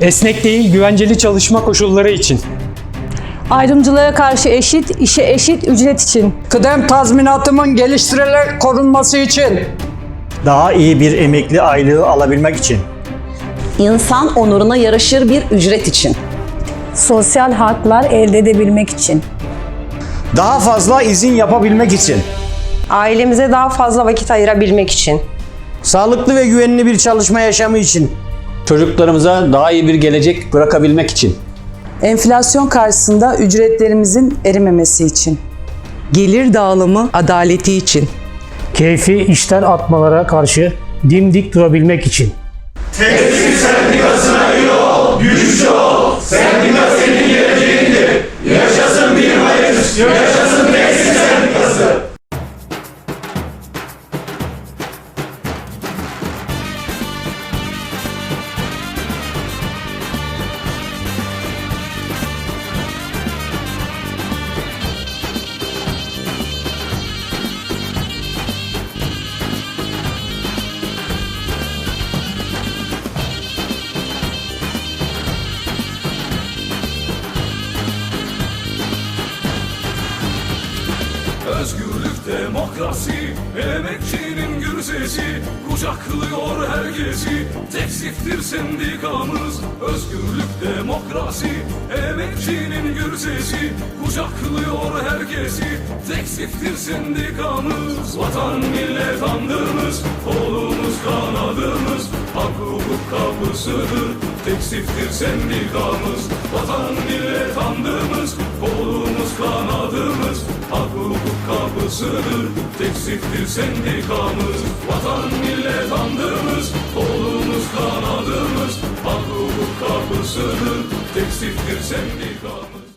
Esnek değil, güvenceli çalışma koşulları için. Ayrımcılığa karşı eşit, işe eşit ücret için. Kıdem tazminatımın geliştirilerek korunması için. Daha iyi bir emekli aylığı alabilmek için. İnsan onuruna yaraşır bir ücret için. Sosyal haklar elde edebilmek için. Daha fazla izin yapabilmek için. Ailemize daha fazla vakit ayırabilmek için. Sağlıklı ve güvenli bir çalışma yaşamı için. Çocuklarımıza daha iyi bir gelecek bırakabilmek için. Enflasyon karşısında ücretlerimizin erimemesi için. Gelir dağılımı adaleti için. Keyfi işten atmalara karşı dimdik durabilmek için. Özgürlük, demokrasi, emekçinin gür sesi Kucaklıyor herkesi, teksiftir sendikamız Özgürlük, demokrasi, emekçinin gür sesi Kucaklıyor herkesi, teksiftir sendikamız Vatan millet andımız, kolumuz kanadımız Hak hukuk kapısıdır, teksiftir sendikamız Vatan millet andımız, kapısıdır, teksiftir sendikamız. Vatan millet andımız, kolumuz kanadımız Hak hukuk kapısıdır, teksiftir sendikamız